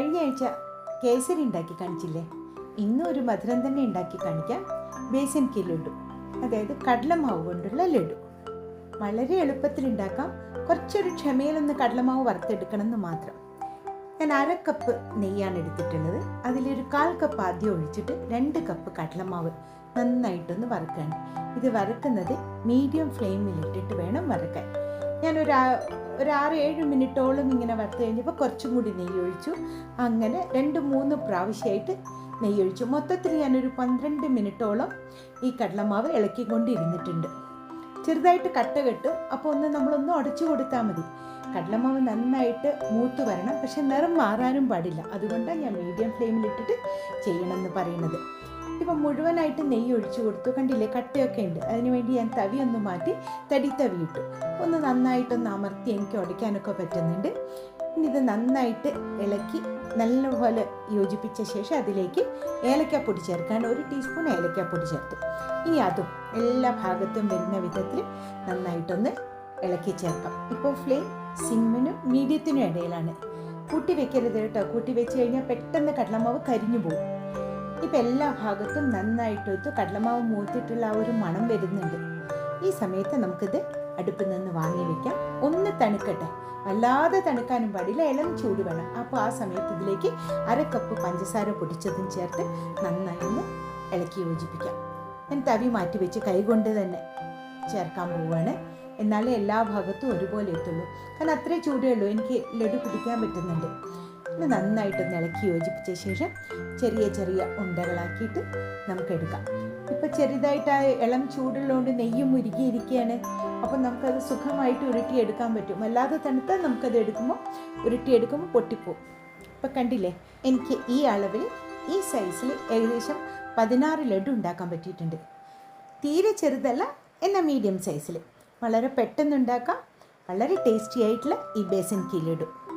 കഴിഞ്ഞ ആഴ്ച കേസരി ഉണ്ടാക്കി കാണിച്ചില്ലേ? ഇന്നും ഒരു മധുരം തന്നെ ഉണ്ടാക്കി കാണിക്കാം. ബേസിൻ കി ലഡു. അതായത് കടലമാവ് കൊണ്ടുള്ള ലഡു. വളരെ എളുപ്പത്തിൽ ഉണ്ടാക്കാം. കുറച്ചൊരു ക്ഷമയിലൊന്ന് കടലമാവ് വറുത്തെടുക്കണം എന്ന് മാത്രം. ഞാൻ അര കപ്പ് നെയ്യാണ് എടുത്തിട്ടുള്ളത്. അതിലൊരു കാൽ കപ്പ് ആദ്യം ഒഴിച്ചിട്ട് രണ്ട് കപ്പ് കടലമാവ് നന്നായിട്ടൊന്ന് വറുക്കാൻ ഇത് വറുക്കുന്നത് മീഡിയം ഫ്ലെയിമിലിട്ടിട്ട് വേണം വറുക്കാൻ. ഞാൻ ഒരു ആറ് ഏഴ് മിനിറ്റോളം ഇങ്ങനെ വറുത്ത് കഴിഞ്ഞപ്പോൾ കുറച്ചും കൂടി നെയ്യ് ഒഴിച്ചു അങ്ങനെ രണ്ട് മൂന്ന് പ്രാവശ്യമായിട്ട് നെയ്യ് ഒഴിച്ചു മൊത്തത്തിൽ ഞാനൊരു പന്ത്രണ്ട് മിനിറ്റോളം ഈ കടലമാവ് ഇളക്കിക്കൊണ്ടിരുന്നിട്ടുണ്ട്. ചെറുതായിട്ട് കട്ട കെട്ടും. അപ്പോൾ ഒന്ന് നമ്മളൊന്ന് ഉടച്ചു കൊടുത്താൽ മതി. കടലമാവ് നന്നായിട്ട് മൂത്ത് വരണം. പക്ഷെ നിറം മാറാനും പാടില്ല. അതുകൊണ്ടാണ് ഞാൻ മീഡിയം ഫ്ലെയിമിലിട്ടിട്ട് ചെയ്യണമെന്ന് പറയുന്നത്. ഇപ്പം മുഴുവനായിട്ട് നെയ്യ് ഒഴിച്ചു കൊടുത്തു. കണ്ടില്ലേ? കട്ടയൊക്കെ ഉണ്ട്. അതിനുവേണ്ടി ഞാൻ തവി ഒന്ന് മാറ്റി തടി തവി ഇട്ടു. ഒന്ന് നന്നായിട്ടൊന്ന് അമർത്തി എനിക്ക് ഉടയ്ക്കാനൊക്കെ പറ്റുന്നുണ്ട്. ഇനി ഇത് നന്നായിട്ട് ഇളക്കി നല്ലപോലെ യോജിപ്പിച്ച ശേഷം അതിലേക്ക് ഏലക്കാപ്പൊടി ചേർക്കാണ്ട് ഒരു ടീസ്പൂൺ ഏലക്കാപ്പൊടി ചേർത്തു. ഇനി അതും എല്ലാ ഭാഗത്തും വരുന്ന വിധത്തിൽ നന്നായിട്ടൊന്ന് ഇളക്കി ചേർക്കാം. ഇപ്പോൾ ഫ്ലെയിം സിമ്മിനും മീഡിയത്തിനും ഇടയിലാണ്. കൂട്ടി വെക്കരുത് കേട്ടോ. കൂട്ടി വെച്ച് കഴിഞ്ഞാൽ പെട്ടെന്ന് കടലമാവ് കരിഞ്ഞു പോകും. ഇപ്പം എല്ലാ ഭാഗത്തും നന്നായിട്ടൊത്ത് കടലമാവ് മൂത്തിട്ടുള്ള ആ ഒരു മണം വരുന്നുണ്ട്. ഈ സമയത്ത് നമുക്കിത് അടുപ്പിൽ നിന്ന് വാങ്ങി വെക്കാം. ഒന്ന് തണുക്കട്ടെ. വല്ലാതെ തണുക്കാനും പാടില്ല. ഇളം ചൂട് വേണം. അപ്പോൾ ആ സമയത്ത് ഇതിലേക്ക് അര കപ്പ് പഞ്ചസാര പൊടിച്ചതും ചേർത്ത് നന്നായി ഒന്ന് ഇളക്കി യോജിപ്പിക്കാം. ഞാൻ തവി മാറ്റി വെച്ച് കൈകൊണ്ട് തന്നെ ചേർക്കാൻ പോവുകയാണ് എന്നാലേ എല്ലാ ഭാഗത്തും ഒരുപോലെ എത്തുള്ളൂ. കാരണം അത്രേ ചൂടേ ഉള്ളൂ. എനിക്ക് ലഡു പിടിക്കാൻ പറ്റുന്നുണ്ട്. ഇത് നന്നായിട്ടൊന്ന് ഇളക്കി യോജിപ്പിച്ച ശേഷം ചെറിയ ചെറിയ ഉണ്ടകളാക്കിയിട്ട് നമുക്ക് എടുക്കാം ഇപ്പോൾ ചെറുതായിട്ട് ആ ഇളം ചൂടുള്ളതുകൊണ്ട് നെയ്യും ഉരുകിയിരിക്കുകയാണ്. അപ്പം നമുക്കത് സുഖമായിട്ട് ഉരുട്ടിയെടുക്കാൻ പറ്റും. അല്ലാതെ തണുത്താൽ നമുക്കത് എടുക്കുമ്പോൾ ഉരുട്ടിയെടുക്കുമ്പോൾ പൊട്ടിപ്പോവും. ഇപ്പം കണ്ടില്ലേ? എനിക്ക് ഈ അളവിൽ ഈ സൈസിൽ ഏകദേശം പതിനാറ് ലഡു ഉണ്ടാക്കാൻ പറ്റിയിട്ടുണ്ട്. തീരെ ചെറുതല്ല എന്നാൽ മീഡിയം സൈസിൽ. വളരെ പെട്ടെന്ന് ഉണ്ടാക്കാം. വളരെ ടേസ്റ്റി ആയിട്ടുള്ള ഈ ബേസൻ കീ ലഡു.